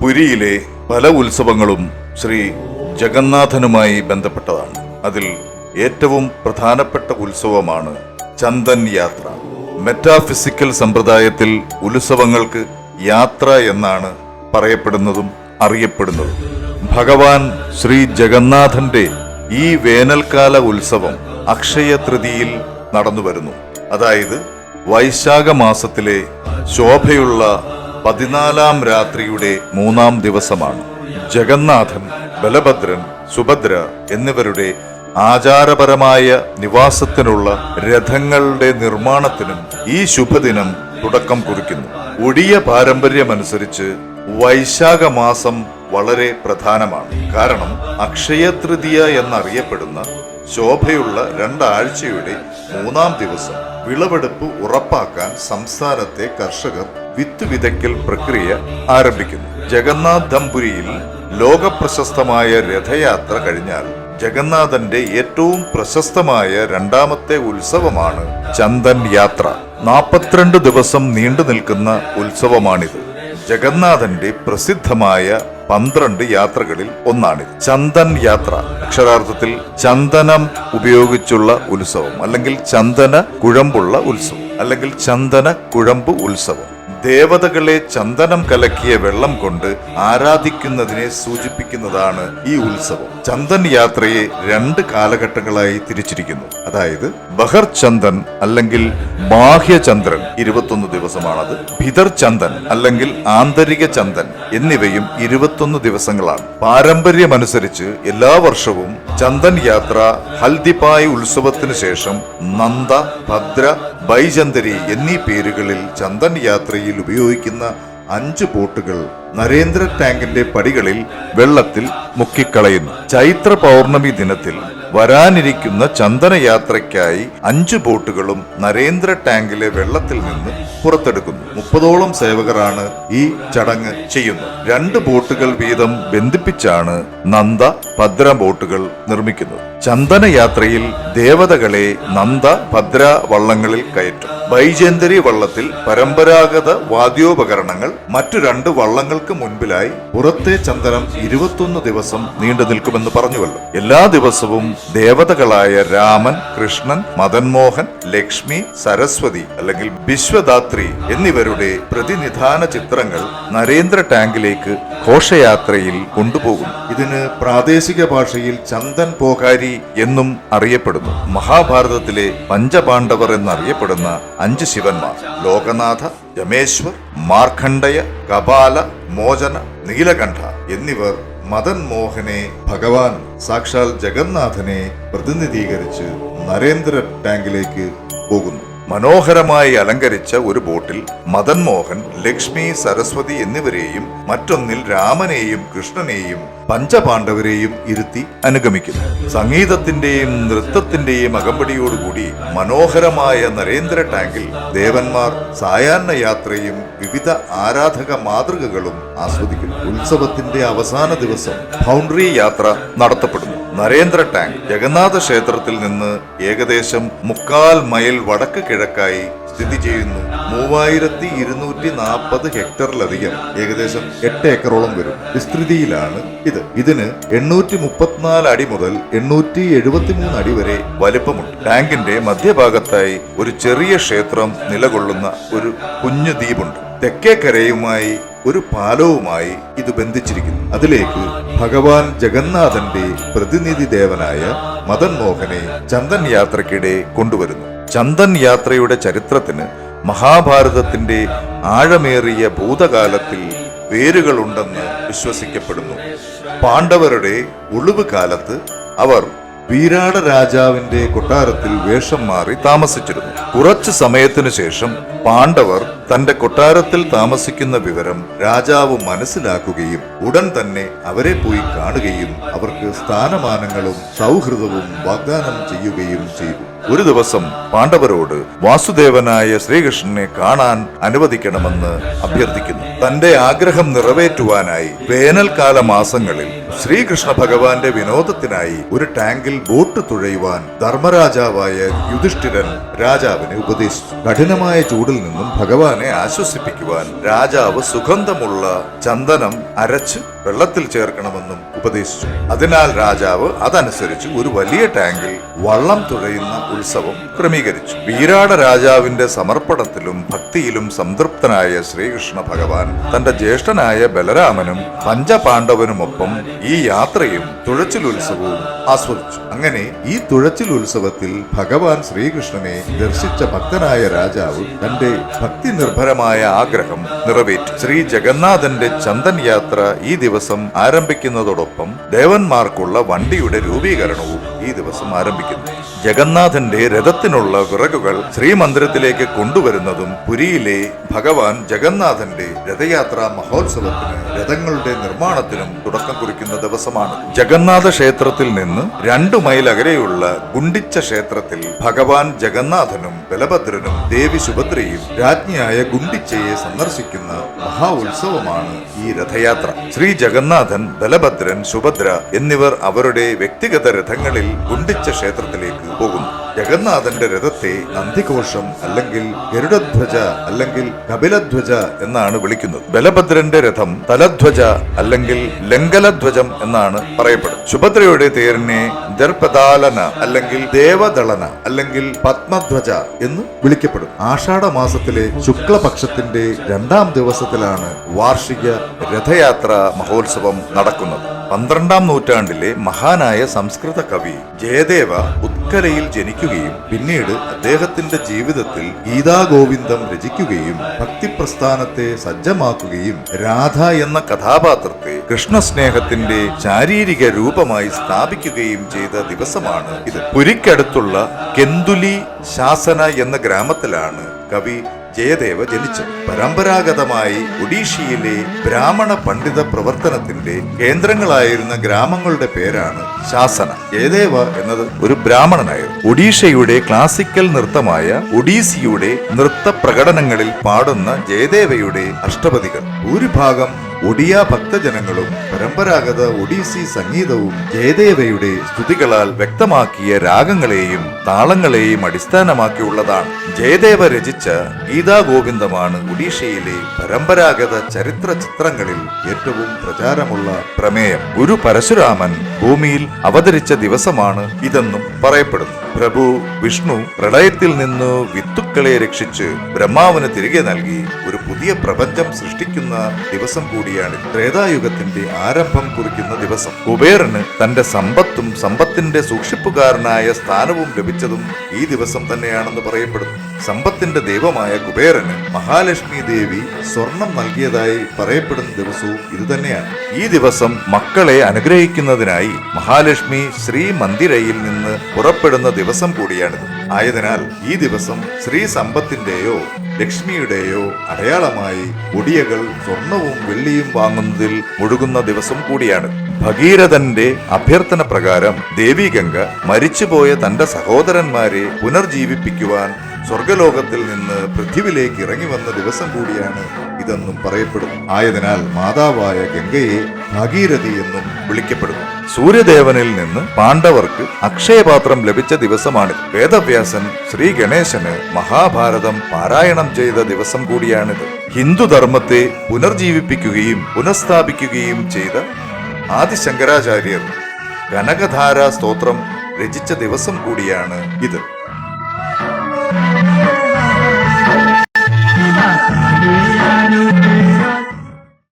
പുരിയിലെ പല ഉത്സവങ്ങളും ശ്രീ ജഗന്നാഥനുമായി ബന്ധപ്പെട്ടതാണ്. അതിൽ ഏറ്റവും പ്രധാനപ്പെട്ട ഉത്സവമാണ് ചന്ദൻ യാത്ര. മെറ്റാഫിസിക്കൽ സമ്പ്രദായത്തിൽ ഉത്സവങ്ങൾക്ക് യാത്ര എന്നാണ് പറയപ്പെടുന്നതും അറിയപ്പെടുന്നതും. ഭഗവാൻ ശ്രീ ജഗന്നാഥന്റെ ഈ വേനൽക്കാല ഉത്സവം അക്ഷയ തൃതിയിൽ നടന്നു വരുന്നു അതായത് വൈശാഖ മാസത്തിലെ ശോഭയുള്ള പതിനാലാം രാത്രിയുടെ മൂന്നാം ദിവസമാണ്. ജഗന്നാഥൻ ബലഭദ്രൻ സുഭദ്ര എന്നിവരുടെ ആചാരപരമായ നിവാസത്തിനുള്ള രഥങ്ങളുടെ നിർമ്മാണത്തിനും ഈ ശുഭദിനം തുടക്കം കുറിക്കുന്നു. ഒടിയ പാരമ്പര്യമനുസരിച്ച് വൈശാഖ മാസം വളരെ പ്രധാനമാണ്. കാരണം അക്ഷയ തൃതീയ എന്നറിയപ്പെടുന്ന ശോഭയുള്ള രണ്ടാഴ്ചയുടെ മൂന്നാം ദിവസം വിളവെടുപ്പ് ഉറപ്പാക്കാൻ സംസ്ഥാനത്തെ കർഷകർ വിത്ത് വിതയ്ക്കൽ പ്രക്രിയ ആരംഭിക്കുന്നു. ജഗന്നാഥ് ധംപുരിയിൽ ലോക പ്രശസ്തമായ രഥയാത്ര കഴിഞ്ഞാൽ ജഗന്നാഥന്റെ ഏറ്റവും പ്രശസ്തമായ രണ്ടാമത്തെ ഉത്സവമാണ് ചന്ദൻ യാത്ര. നാൽപ്പത്തിരണ്ട് ദിവസം നീണ്ടു നിൽക്കുന്ന ഉത്സവമാണിത്. ജഗന്നാഥന്റെ പ്രസിദ്ധമായ പന്ത്രണ്ട് യാത്രകളിൽ ഒന്നാണിത്. ചന്ദൻ യാത്ര. അക്ഷരാർത്ഥത്തിൽ ചന്ദനം ഉപയോഗിച്ചുള്ള ഉത്സവം അല്ലെങ്കിൽ ചന്ദന കുഴമ്പുള്ള ഉത്സവം അല്ലെങ്കിൽ ചന്ദന കുഴമ്പ് ഉത്സവം. ദേവതകളെ ചന്ദനം കലക്കിയ വെള്ളം കൊണ്ട് ആരാധിക്കുന്നതിനെ സൂചിപ്പിക്കുന്നതാണ് ഈ ഉത്സവം. ചന്ദൻ യാത്രയെ രണ്ട് കാലഘട്ടങ്ങളായി തിരിച്ചിരിക്കുന്നു. അതായത് ബഹർ ചന്ദൻ അല്ലെങ്കിൽ ബാഹ്യചന്ദ്രൻ ഇരുപത്തൊന്ന് ദിവസമാണത്. ഭിതർ ചന്ദൻ അല്ലെങ്കിൽ ആന്തരിക ചന്ദൻ എന്നിവയും ഇരുപത്തൊന്ന് ദിവസങ്ങളാണ്. പാരമ്പര്യമനുസരിച്ച് എല്ലാ വർഷവും ചന്ദൻ യാത്ര ഹൽദിപായ് ഉത്സവത്തിന് ശേഷം നന്ദ ഭദ്ര ബൈചന്ദരി എന്നീ പേരുകളിൽ ചന്ദൻ യാത്രയിൽ ഉപയോഗിക്കുന്ന അഞ്ച് ബോട്ടുകൾ നരേന്ദ്ര ടാങ്കിന്റെ പടികളിൽ വെള്ളത്തിൽ മുക്കിക്കളയുന്നു. ചൈത്ര പൗർണമി ദിനത്തിൽ വരാനിരിക്കുന്ന ചന്ദനയാത്രയ്ക്കായി അഞ്ച് ബോട്ടുകളും നരേന്ദ്ര ടാങ്കിലെ വെള്ളത്തിൽ നിന്ന് പുറത്തെടുക്കുന്നു. മുപ്പതോളം സേവകരാണ് ഈ ചടങ്ങ് ചെയ്യുന്നത്. രണ്ട് ബോട്ടുകൾ വീതം ബന്ധിപ്പിച്ചാണ് നന്ദ ഭദ്ര ബോട്ടുകൾ നിർമ്മിക്കുന്നത്. ചന്ദനയാത്രയിൽ ദേവതകളെ നന്ദ ഭദ്ര വള്ളങ്ങളിൽ കയറ്റും. ബൈജന്തരി വള്ളത്തിൽ പരമ്പരാഗത വാദ്യോപകരണങ്ങൾ മറ്റു രണ്ട് വള്ളങ്ങൾക്ക് മുൻപിലായി പുറത്തെ ചന്ദനം ഇരുപത്തൊന്ന് ദിവസം നീണ്ടു നിൽക്കുമെന്ന് പറഞ്ഞുവല്ലോ. എല്ലാ ദിവസവും ദേവതകളായ രാമൻ കൃഷ്ണൻ മദൻമോഹൻ ലക്ഷ്മി സരസ്വതി അല്ലെങ്കിൽ വിശ്വദാത്രി എന്നിവരുടെ പ്രതിനിധാന ചിത്രങ്ങൾ നരേന്ദ്ര ടാങ്കിലേക്ക് ഘോഷയാത്രയിൽ കൊണ്ടുപോകും ഇതിന് പ്രാദേശിക ഭാഷയിൽ ചന്ദൻ പോകാരി എന്നും അറിയപ്പെടുന്നു. മഹാഭാരതത്തിലെ പഞ്ചപാണ്ഡവർ എന്നറിയപ്പെടുന്ന അഞ്ച് ശിവന്മാർ. ലോകനാഥ രമേശ്വർ മാർഖണ്ഡയ കപാല മോചന നീലകണ്ഠ എന്നിവർ മദൻ മോഹനെ ഭഗവാൻ സാക്ഷാൽ ജഗന്നാഥനെ പ്രതിനിധീകരിച്ച് നരേന്ദ്ര ടാങ്കിലേക്ക് പോകുന്നു. മനോഹരമായി അലങ്കരിച്ച ഒരു ബോട്ടിൽ മദൻ മോഹൻ ലക്ഷ്മി സരസ്വതി എന്നിവരെയും മറ്റൊന്നിൽ രാമനെയും കൃഷ്ണനെയും പഞ്ചപാണ്ഡവരെയും ഇരുത്തി അനുഗമിക്കുന്നു. സംഗീതത്തിന്റെയും നൃത്തത്തിന്റെയും അകമ്പടിയോടുകൂടി മനോഹരമായ നരേന്ദ്ര ടാങ്കിൽ ദേവന്മാർ സായാഹ്ന യാത്രയും വിവിധ ആരാധക മാതൃകകളും ആസ്വദിക്കുന്നു. ഉത്സവത്തിന്റെ അവസാന ദിവസം ഫൗണ്ടറി യാത്ര നടത്തപ്പെടുന്നു. നരേന്ദ്ര ടാങ്ക് ജഗന്നാഥ ക്ഷേത്രത്തിൽ നിന്ന് ഏകദേശം മുക്കാൽ മൈൽ വടക്ക് കിഴക്കായി സ്ഥിതി ചെയ്യുന്നു. മൂവായിരത്തി ഇരുന്നൂറ്റി നാൽപ്പത് ഹെക്ടറിലധികം ഏകദേശം എട്ട് ഏക്കറോളം വരും. വിസ്തൃതിയിലാണ് ഇത്. ഇതിന് എണ്ണൂറ്റി മുപ്പത്തിനാല് അടി മുതൽ എണ്ണൂറ്റി എഴുപത്തിമൂന്ന് അടി വരെ വലിപ്പമുണ്ട്. ടാങ്കിന്റെ മധ്യഭാഗത്തായി ഒരു ചെറിയ ക്ഷേത്രം നിലകൊള്ളുന്ന ഒരു കുഞ്ഞു ദ്വീപുണ്ട്. തെക്കേക്കരയുമായി ഒരു പാലവുമായി ഇത് ബന്ധിച്ചിരിക്കുന്നു. അതിലേക്ക് ഭഗവാൻ ജഗന്നാഥന്റെ പ്രതിനിധി ദേവനായ മദൻ മോഹനെ ചന്ദൻ യാത്രക്കിടെ കൊണ്ടുവരുന്നു. ചന്ദൻ യാത്രയുടെ ചരിത്രത്തിന് മഹാഭാരതത്തിന്റെ ആഴമേറിയ ഭൂതകാലത്തിൽ വേരുകളുണ്ടെന്ന് വിശ്വസിക്കപ്പെടുന്നു. പാണ്ഡവരുടെ ഒളിവ് കാലത്ത് അവർ വീരാട രാജാവിന്റെ കൊട്ടാരത്തിൽ വേഷം മാറി താമസിച്ചിരുന്നു. കുറച്ചു സമയത്തിനു ശേഷം പാണ്ഡവർ തന്റെ കൊട്ടാരത്തിൽ താമസിക്കുന്ന വിവരം രാജാവ് മനസ്സിലാക്കുകയും ഉടൻ തന്നെ അവരെ പോയി കാണുകയും അവർക്ക് സ്ഥാനമാനങ്ങളും സൗഹൃദവും വാഗ്ദാനം ചെയ്യുകയും ചെയ്തു. ഒരു ദിവസം പാണ്ഡവരോട് വാസുദേവനായ ശ്രീകൃഷ്ണനെ കാണാൻ അനുവദിക്കണമെന്ന് അഭ്യർത്ഥിക്കുന്നു. തന്റെ ആഗ്രഹം നിറവേറ്റുവാനായി വേനൽക്കാല മാസങ്ങളിൽ ശ്രീകൃഷ്ണ ഭഗവാന്റെ വിനോദത്തിനായി ഒരു ടാങ്കിൽ ബോട്ട് തുഴയുവാൻ ധർമ്മരാജാവായ യുധിഷ്ഠിരൻ രാജാവിനെ ഉപദേശിച്ചു. കഠിനമായ ചൂടിൽ നിന്നും ഭഗവാനെ ഭഗവാനെ ആശ്വസിപ്പിക്കുവാൻ രാജാവ് സുഗന്ധമുള്ള ചന്ദനം അരച്ച് വെള്ളത്തിൽ ചേർക്കണമെന്നും ഉപദേശിച്ചു. അതിനാൽ രാജാവ് അതനുസരിച്ച് ഒരു വലിയ ടാങ്കിൽ വള്ളം തുഴയുന്ന ഉത്സവം ക്രമീകരിച്ചു. വീരാട രാജാവിന്റെ സമർപ്പണത്തിലും ഭക്തിയിലും സംതൃപ്തനായ ശ്രീകൃഷ്ണ ഭഗവാൻ തന്റെ ജ്യേഷ്ഠനായ ബലരാമനും പഞ്ചപാണ്ഡവനുമൊപ്പം ഈ യാത്രയും തുഴച്ചിലുത്സവവും ആസ്വദിച്ചു. അങ്ങനെ ഈ തുഴച്ചിലുത്സവത്തിൽ ഭഗവാൻ ശ്രീകൃഷ്ണനെ ദർശിച്ച ഭക്തനായ രാജാവ് തന്റെ ഭക്തി നിർഭരമായ ആഗ്രഹം നിറവേറ്റി. ശ്രീ ജഗന്നാഥന്റെ ചന്ദൻ യാത്ര ഈ ദിവസം ആരംഭിക്കുന്നതോടൊപ്പം ദേവന്മാർക്കുള്ള വണ്ടിയുടെ രൂപീകരണവും ഈ ദിവസം ആരംഭിക്കുന്നു. ജഗന്നാഥന്റെ രഥത്തിനുള്ള വിറകുകൾ ശ്രീമന്ദിരത്തിലേക്ക് കൊണ്ടുവരുന്നതും പുരിയിലെ ഭഗവാൻ ജഗന്നാഥന്റെ രഥയാത്രാ മഹോത്സവത്തിന് രഥങ്ങളുടെ നിർമ്മാണത്തിനും തുടക്കം കുറിക്കുന്ന ദിവസമാണ്. ജഗന്നാഥ ക്ഷേത്രത്തിൽ നിന്ന് രണ്ടു മൈൽ അകലെയുള്ള ഗുണ്ടിച്ച ക്ഷേത്രത്തിൽ ഭഗവാൻ ജഗന്നാഥനും ബലഭദ്രനും ദേവി സുഭദ്രയും രാജ്ഞിയായ ഗുണ്ടിച്ചയെ സന്ദർശിക്കുന്ന മഹാ ഉത്സവമാണ് ഈ രഥയാത്ര. ശ്രീ ജഗന്നാഥൻ ബലഭദ്രൻ സുഭദ്ര എന്നിവർ അവരുടെ വ്യക്തിഗത രഥങ്ങളിൽ ഗുണ്ടിച്ച ക്ഷേത്രത്തിലേക്ക് പോകുന്നു. ജഗന്നാഥന്റെ രഥത്തെ നന്ദിഘോഷം അല്ലെങ്കിൽ ഗരുഡധ്വജ അല്ലെങ്കിൽ കപിലധ്വജ എന്നാണ് വിളിക്കുന്നത്. ബലഭദ്രന്റെ രഥം തലധ്വജ അല്ലെങ്കിൽ ലങ്കലധ്വജം എന്നാണ് പറയപ്പെടുന്നത്. സുഭദ്രയുടെ തേരിനെ ദർപദാലന അല്ലെങ്കിൽ ദേവദളന അല്ലെങ്കിൽ പത്മധ്വജ എന്ന് വിളിക്കപ്പെടും ആഷാഢ മാസത്തിലെ ശുക്ലപക്ഷത്തിന്റെ രണ്ടാം ദിവസത്തിലാണ് വാർഷിക രഥയാത്ര മഹോത്സവം നടക്കുന്നത്. പന്ത്രണ്ടാം നൂറ്റാണ്ടിലെ മഹാനായ സംസ്കൃത കവി ജയദേവ ഉത്കലയിൽ ജനിക്കുകയും പിന്നീട് അദ്ദേഹത്തിന്റെ ജീവിതത്തിൽ ഗീതാഗോവിന്ദം രചിക്കുകയും ഭക്തിപ്രസ്ഥാനത്തെ സജ്ജമാക്കുകയും രാധ എന്ന കഥാപാത്രത്തെ കൃഷ്ണസ്നേഹത്തിന്റെ ശാരീരിക രൂപമായി സ്ഥാപിക്കുകയും ചെയ്ത ദിവസമാണ് ഇത്. പുരിക്കടുത്തുള്ള കെന്തുലി ശാസന എന്ന ഗ്രാമത്തിലാണ് കവി ജയദേവ ജനിച്ചത് പരമ്പരാഗതമായി ഒഡീഷയിലെ ബ്രാഹ്മണ പണ്ഡിത പ്രവർത്തനത്തിന്റെ കേന്ദ്രങ്ങളായിരുന്ന ഗ്രാമങ്ങളുടെ പേരാണ് ശാസന. ജയദേവ എന്നത് ഒരു ബ്രാഹ്മണനായിരുന്നു. ഒഡീഷയുടെ ക്ലാസിക്കൽ നൃത്തമായ ഒഡീസിയുടെ നൃത്ത പ്രകടനങ്ങളിൽ പാടുന്ന ജയദേവയുടെ അഷ്ടപതികൾ. ഭൂരിഭാഗം ഒഡിയ ഭക്തജനങ്ങളും പരമ്പരാഗത ഒഡീസി സംഗീതവും ജയദേവയുടെ സ്തുതികളാൽ വ്യക്തമാക്കിയ രാഗങ്ങളെയും താളങ്ങളെയും അടിസ്ഥാനമാക്കിയുള്ളതാണ്. ജയദേവ രചിച്ച ഗീതാ ഗോവിന്ദമാണ് ഒഡീഷയിലെ പരമ്പരാഗത ചരിത്ര ചിത്രങ്ങളിൽ ഏറ്റവും പ്രചാരമുള്ള പ്രമേയം. ഗുരു പരശുരാമൻ ഭൂമിയിൽ അവതരിച്ച ദിവസമാണ് ഇതെന്നും പറയപ്പെടുന്നു. പ്രഭു വിഷ്ണു പ്രളയത്തിൽ നിന്ന് വിത്തുക്കളെ രക്ഷിച്ച് ബ്രഹ്മാവിന് തിരികെ നൽകി ഒരു പുതിയ പ്രപഞ്ചം സൃഷ്ടിക്കുന്ന ദിവസം കൂടിയാണ്. ത്രേതായുഗത്തിന്റെ ആരംഭം കുറിക്കുന്ന ദിവസം. കുബേരന് തന്റെ സമ്പത്തും സമ്പത്തിന്റെ സൂക്ഷിപ്പുകാരനായ സ്ഥാനവും ലഭിച്ചതും ഈ ദിവസം തന്നെയാണെന്ന് പറയപ്പെടുന്നു. സമ്പത്തിന്റെ ദൈവമായ കുബേരന് മഹാലക്ഷ്മി ദേവി സ്വർണം നൽകിയതായി പറയപ്പെടുന്ന ദിവസവും ഇതുതന്നെയാണ് ഈ ദിവസം മക്കളെ അനുഗ്രഹിക്കുന്നതിനായി മഹാലക്ഷ്മി ശ്രീ മന്ദിരയിൽ നിന്ന് പുറപ്പെടുന്ന ദിവസം കൂടിയാണിത്. ആയതിനാൽ ഈ ദിവസം ശ്രീ സമ്പത്തിന്റെയോ ലക്ഷ്മിയുടെയോ അടയാളമായി ഒടിയകൾ സ്വർണവും വെള്ളിയും വാങ്ങുന്നതിൽ മുഴുകുന്ന ദിവസം കൂടിയാണ്. ഭഗീരഥന്റെ അഭ്യർത്ഥന പ്രകാരം ദേവീഗംഗ മരിച്ചുപോയ തന്റെ സഹോദരന്മാരെ പുനർജീവിപ്പിക്കുവാൻ സ്വർഗലോകത്തിൽ നിന്ന് പൃഥ്വിയിലേക്ക് ഇറങ്ങി വന്ന ദിവസം കൂടിയാണ് ഇതെന്നും പറയപ്പെടുന്നു. ആയതിനാൽ മാതാവായ ഗംഗയെ ഭഗീരഥി എന്നും വിളിക്കപ്പെടുന്നു. സൂര്യദേവനിൽ നിന്ന് പാണ്ഡവർക്ക് അക്ഷയപാത്രം ലഭിച്ച ദിവസമാണിത്. വേദവ്യാസൻ ശ്രീ ഗണേശന് മഹാഭാരതം പാരായണം ചെയ്ത ദിവസം കൂടിയാണിത്. ഹിന്ദുധർമ്മത്തെ പുനർജീവിപ്പിക്കുകയും പുനഃസ്ഥാപിക്കുകയും ചെയ്ത ആദിശങ്കരാചാര്യർ കനകധാര സ്തോത്രം രചിച്ച ദിവസം കൂടിയാണ് ഇത്.